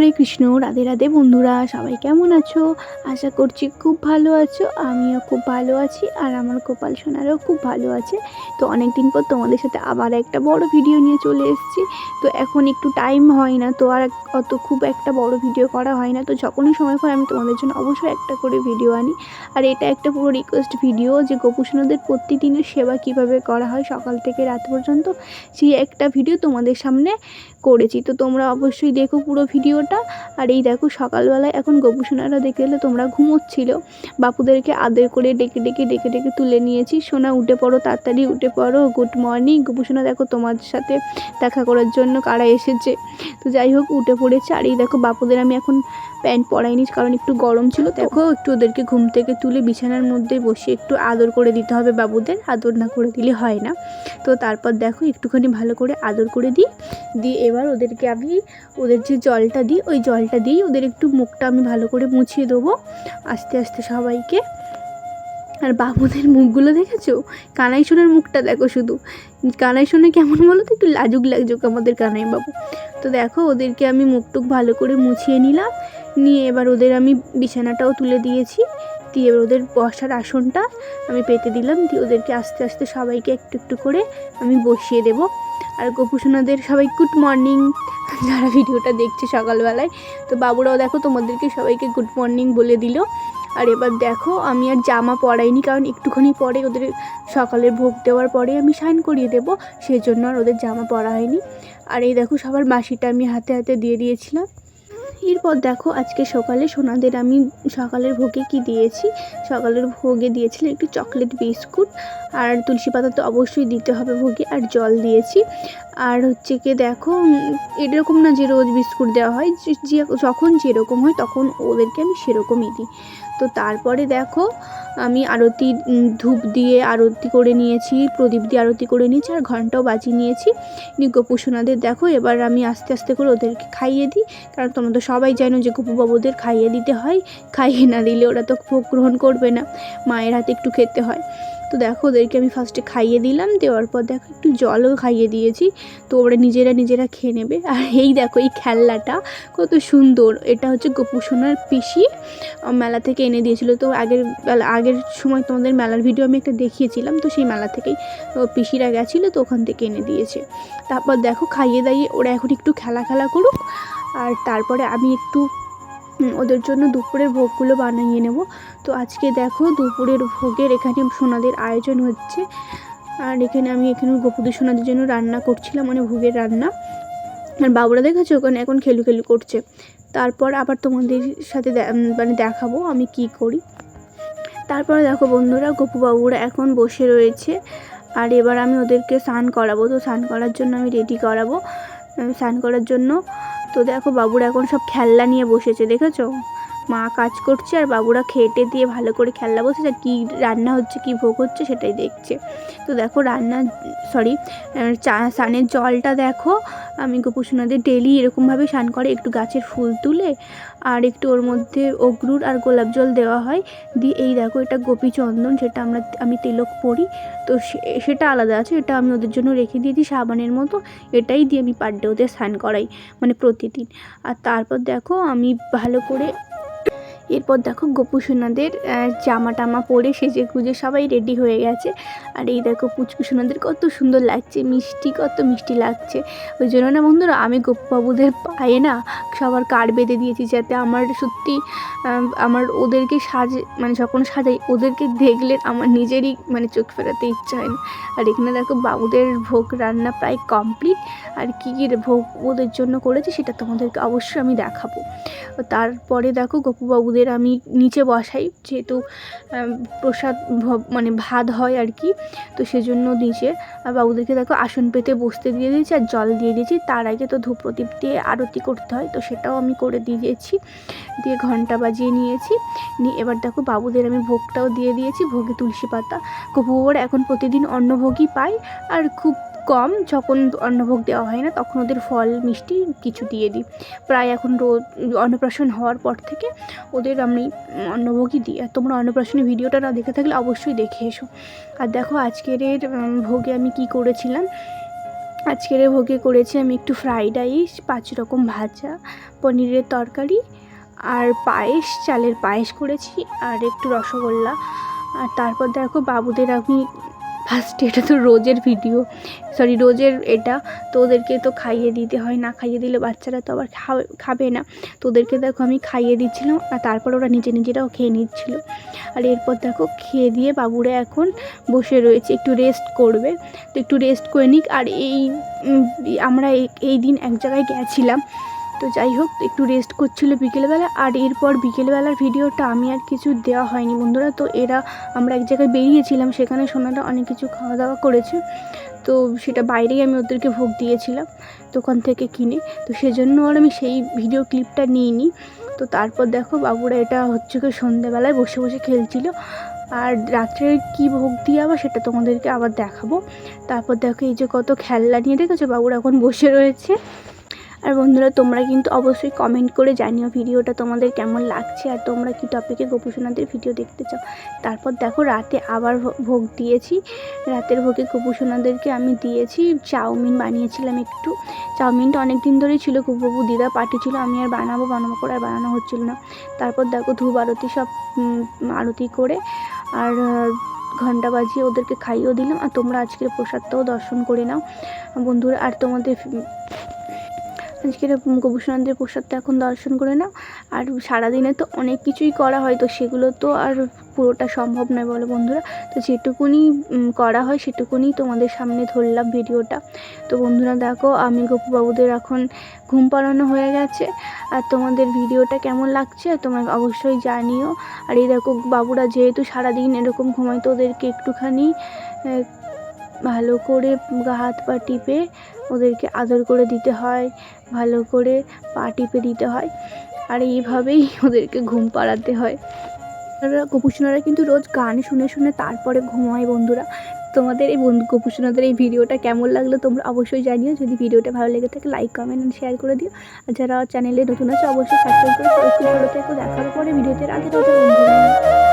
হরে কৃষ্ণ, রাধে রাধে বন্ধুরা, সবাই কেমন আছো? আশা করছি খুব ভালো আছো, আমিও খুব ভালো আছি আর আমার গোপাল সোনারও খুব ভালো আছে। তো অনেক দিন পর তোমাদের সাথে আবার একটা বড় ভিডিও নিয়ে চলে এসেছি। তো এখন একটু টাইম হয় না, তো আর অত খুব একটা বড় ভিডিও করা হয় না। তো যখনই সময় পাই আমি তোমাদের জন্য অবশ্যই একটা করে ভিডিও আনি। আর এটা একটা পুরো রিকোয়েস্ট ভিডিও যে গোপুসোনাদের প্রতিদিনের সেবা কীভাবে করা হয় সকাল থেকে রাত পর্যন্ত, সেই একটা ভিডিও তোমাদের সামনে করেছি। তো তোমরা অবশ্যই দেখো পুরো ভিডিওটা আর এই দেখো, সকালবেলায় এখন গোপুসোনারা দেখে এলে তোমরা ঘুমোচ্ছিল। বাপুদেরকে আদর করে ডেকে ডেকে ডেকে ডেকে তুলে নিয়েছি। সোনা, উঠে পড়ো, তাড়াতাড়ি উঠে পড়ো। গুড মর্নিং গোপুসোনা, দেখো তোমার সাথে দেখা করার জন্য কারা এসেছে। তো যাই হোক, উঠে পড়েছে। আর এই দেখো, বাপুদের আমি এখন প্যান্ট পরাইনি, কারণ একটু গরম ছিল। দেখো, একটু ওদেরকে ঘুম থেকে তুলে বিছানার মধ্যে বসে একটু আদর করে দিতে হবে বাবুদের। আদর না করে দিলে হয় না। তো তারপর দেখো, একটুখানি ভালো করে আদর করে দিই। দিয়ে এবার ওদেরকে আমি, ওদের যে জলটা দিই, ওই জলটা দিয়েই ওদের একটু মুখটা আমি ভালো করে মুছিয়ে দেবো। আস্তে আস্তে সবাইকে। আর বাবুদের মুখগুলো দেখেছ? কানাই সোনার মুখটা দেখো শুধু। কানাই সোনা কেমন বলো তো? একটু লাজুক লাজুক আমাদের কানাই বাবু। তো দেখো, ওদেরকে আমি মুখটুক ভালো করে মুছিয়ে নিলাম। নিয়ে এবার ওদের আমি বিছানাটাও তুলে দিয়েছি। দিয়ে এবার ওদের বসার আসনটা আমি পেতে দিলাম। দিয়ে ওদেরকে আস্তে আস্তে সবাইকে একটু একটু করে আমি বসিয়ে দেবো। আর গোপুসোনাদের সবাই গুড মর্নিং যারা ভিডিওটা দেখছে সকালবেলায়। তো বাবুরাও দেখো তোমাদেরকে সবাইকে গুড মর্নিং বলে দিল। আর এবার দেখো, আমি আর জামা পরাইনি, কারণ একটুখানি পরে ওদের সকালের ভোগ দেওয়ার পরে আমি সাইন করিয়ে দেবো সেই জন্য আর ওদের জামা পরা হয়নি। আর এই দেখো, সবার বাসিটা আমি হাতে হাতে দিয়ে দিয়েছিলাম। এরপর দেখো, আজকে সকালে সোনাদের আমি সকালের ভোগে কি দিয়েছি? সকালের ভোগে দিয়েছিলাম একটু চকলেট বিস্কুট, আর তুলসী পাতা তো অবশ্যই দিতে হবে ভোগে, আর জল দিয়েছি। আর হচ্ছে কি দেখো এরকম না যে রোজ বিস্কুট দেওয়া হয় যখন যেরকম হয় তখন ওদেরকে আমি সেরকমই দিই। তো তারপরে দেখো, আমি আরতি ধূপ দিয়ে আরতি করে নিয়েছি, প্রদীপ দিয়ে আরতি করে নিয়েছি আর ঘন্টাও বাজিয়ে নিয়েছি। নিয়ে গোপুসোনাদের দেখো, এবার আমি আস্তে আস্তে করে ওদেরকে খাইয়ে দিই। কারণ তোমরা তো সবাই জানো যে গোপুবাবুদের খাইয়ে দিতে হয়, খাইয়ে না দিলে ওরা তো ভোগ গ্রহণ করবে না, মায়ের হাতে একটু খেতে হয়। তো দেখো ওদেরকে আমি ফার্স্টে খাইয়ে দিলাম, দেওয়ার পর দেখো একটু জলও খাইয়ে দিয়েছি। তো ওরা নিজেরা নিজেরা খেয়ে নেবে। আর এই দেখো, এই খেলনাটা কত সুন্দর। এটা হচ্ছে গোপুসোনার পিসি মেলা থেকে এনে দিয়েছিল। তো আগের আগের সময় তোমাদের মেলার ভিডিও আমি একটা দেখিয়েছিলাম, তো সেই মেলা থেকেই পিসিরা গেছিল, তো ওখান থেকে এনে দিয়েছে। তারপর দেখো খাইয়ে দাইয়ে ওরা এখন একটু খেলা খেলা করুক, আর তারপরে আমি একটু ওদের জন্য দুপুরের ভোগগুলো বানিয়ে নেব। তো আজকে দেখো দুপুরের ভোগের এখানে সোনাদের আয়োজন হচ্ছে। আর এখানে আমি এখানে গোপুদের সোনাদের জন্য রান্না করছিলাম মানে ভোগের রান্না। আর বাবুরা দেখেছ ওখানে এখন খেলু খেলু করছে। তারপর আবার তোমাদের সাথে মানে দেখাবো আমি কি করি। তারপরে দেখো বন্ধুরা, গপু বাবুরা এখন বসে রয়েছে। আর এবার আমি ওদেরকে স্নান করাবো। তো স্নান করার জন্য আমি রেডি করাবো। স্নান করার জন্য তো দেখো বাবুরা এখন সব খেলনা নিয়ে বসেছে, দেখেছ? মা কাজ করছে আর বাবুরা খেটে দিয়ে ভালো করে খেলনা বসেছে, আর কী রান্না হচ্ছে, কী ভোগ হচ্ছে সেটাই দেখছে। তো দেখো রান্না সরি চা, স্নানের জলটা দেখো, আমি গোপুসোনাদের ডেলি এরকমভাবে স্নান করে, একটু গাছের ফুল তুলে আর একটু ওর মধ্যে অগ্রুর আর গোলাপ জল দেওয়া হয়। দিয়ে এই দেখো, এটা গোপী চন্দন যেটা আমরা, আমি তেলক পরি। তো সেটা আলাদা আছে, এটা আমি ওদের জন্য রেখে দিয়েছি সাবানের মতো। এটাই দিয়ে আমি পার ডে ওদের স্নান করাই মানে প্রতিদিন। আর তারপর দেখো, আমি ভালো করে এরপর দেখো গোপুসোনাদের জামা টামা পরে সেজে গুজে সবাই রেডি হয়ে গেছে। আর এই দেখো পুচকু সোনাদের কত সুন্দর লাগছে, মিষ্টি, কত মিষ্টি লাগছে। ওই জন্য না বন্ধুরা, আমি গোপুবাবুদের পায়ে না সবার কার বেঁধে দিয়েছি যাতে আমার সত্যি আমার ওদেরকে সাজে মানে যখন সাজাই, ওদেরকে দেখলে আমার নিজেরই মানে চোখ ফেরাতে ইচ্ছা হয় না। আর এখানে দেখো বাবুদের ভোগ রান্না প্রায় কমপ্লিট আর কী কী ভোগ ওদের জন্য করেছি সেটা তোমাদেরকে অবশ্যই আমি দেখাবো। তারপরে দেখো গপুবাবুদের আমি নিচে বসাই, যেহেতু প্রসাদ মানে ভাত হয় আর কি, তো সেজন্য নিচে আর বাবুদেরকে দেখো আসন পেতে বসতে দিয়ে দিয়েছি আর জল দিয়ে দিয়েছি। তার আগে তো ধূপ প্রদীপ দিয়ে আরতি করতে হয়, তো সেটাও আমি করে দিয়ে দিয়েছি। দিয়ে ঘণ্টা বাজিয়ে নিয়েছি। নিয়ে এবার দেখো বাবুদের আমি ভোগটাও দিয়ে দিয়েছি, ভোগে তুলসী পাতা। গপুবাবুরা এখন প্রতিদিন অন্নভোগই পায়। আর খুব কম, যখন অন্নভোগ দেওয়া হয় না, তখন ওদের ফল, মিষ্টি কিছু দিয়ে দিই। প্রায় এখন রোজ অন্নপ্রাশন হওয়ার পর থেকে ওদের আমি অন্নভোগই দিই। আর তোমরা অন্নপ্রাশনের ভিডিওটা না দেখে থাকলে অবশ্যই দেখে এসো। আর দেখো, আজকের ভোগে আমি কি করেছিলাম? আজকের ভোগে করেছি আমি একটু ফ্রাইড রাইস পাঁচ রকম ভাজা, পনিরের তরকারি আর পায়েস, চালের পায়েস করেছি আর একটু রসগোল্লা। আর তারপর দেখো, বাবুদের আমি ফার্স্টে এটা তো রোজের ভিডিও সরি রোজের এটা। তো ওদেরকে তো খাইয়ে দিতে হয়, না খাইয়ে দিলে বাচ্চারা তো আবার খাবে না। তো ওদেরকে দেখো আমি খাইয়ে দিচ্ছিলাম, আর তারপর ওরা নিজে নিজেরাও খেয়ে নিচ্ছিল। আর এরপর দেখো খেয়ে দিয়ে বাবুরা এখন বসে রয়েছে, একটু রেস্ট করবে। তো একটু রেস্ট করে নিক। আর এই আমরা এই দিন এক জায়গায় গেছিলাম। তো যাই হোক, একটু রেস্ট করছিল বিকেলবেলা আর এরপর বিকেলবেলার ভিডিওটা আমি আর কিছু দেওয়া হয়নি বন্ধুরা। তো এরা, আমরা এক জায়গায় বেরিয়েছিলাম, সেখানে সোনাটা অনেক কিছু খাওয়া দাওয়া করেছে। তো সেটা বাইরেই আমি ওদেরকে ভোগ দিয়েছিলাম, দোকান থেকে কিনে। তো সেজন্য আর আমি সেই ভিডিও ক্লিপটা নিইনি। তো তারপর দেখো বাবুরা এটা হচ্ছে কি সন্ধেবেলায় বসে বসে খেলছিল। আর রাত্রে কী ভোগ দিয়ে আবার সেটা তোমাদেরকে আবার দেখাবো। তারপর দেখো এই যে কত খেলনা নিয়ে দেখেছ? বাবুরা এখন বসে রয়েছে। আর বন্ধুরা, তোমরা কিন্তু অবশ্যই কমেন্ট করে জানিও ভিডিওটা তোমাদের কেমন লাগছে আর তোমরা কি টপিকে গোপুসোনাদের ভিডিও দেখতে চাও। তারপর দেখো, রাতে আবার ভোগ দিয়েছি। রাতের ভোগে গোপুসোনাদেরকে আমি দিয়েছি, চাউমিন বানিয়েছিলাম একটু। চাউমিনটা অনেক দিন ধরেই ছিল কুবু দিদা ছিল আমি আর বানাবো বানাবো করে আর বানানো হচ্ছিল না। তারপর দেখো, ধূপ আরতি সব আরতি করে আর ঘণ্টা বাজিয়ে ওদেরকে খাইয়েও দিলাম। আর তোমরা আজকের প্রসাদটাও দর্শন করে নাও। বন্ধুরা, আর তোমাদের উম, আজকের গোপুসোনাদের প্রসাদটা এখন দর্শন করে নাও। আর সারাদিনে তো অনেক কিছুই করা হয় তো সেগুলো তো আর পুরোটা সম্ভব নয় বলো বন্ধুরা। তো যেটুকুনি করা হয় সেটুকুনি তোমাদের সামনে ধরলাম ভিডিওটা। তো বন্ধুরা দেখো আমি গোপুবাবুদের এখন ঘুম পাড়ানো হয়ে গেছে। আর তোমাদের ভিডিওটা কেমন লাগছে তোমার অবশ্যই জানিও। আর এই দেখো বাবুরা যেহেতু সারাদিন এরকম ঘুমায় তো ওদেরকে একটুখানি ভালো করে গা হাত পা টিপে ওদেরকে আদর করে দিতে হয়, ভালো করে পা টিপে দিতে হয় আর এইভাবেই ওদেরকে ঘুম পাড়াতে হয়। আর গোপুসোনারা কিন্তু রোজ গান শুনে শুনে তারপরে ঘুমায় বন্ধুরা। তোমাদের এই বন্ধু, গোপুসোনাদের এই ভিডিওটা কেমন লাগল তোমরা অবশ্যই জানিও। যদি ভিডিওটা ভালো লেগে থাকে লাইক কমেন্ট অ্যান্ড শেয়ার করে দিও। আর যারা চ্যানেলে নতুন আছে, অবশ্যই সাবস্ক্রাইব করে দেখার পরে ভিডিওতে তোদের বন্ধুরা।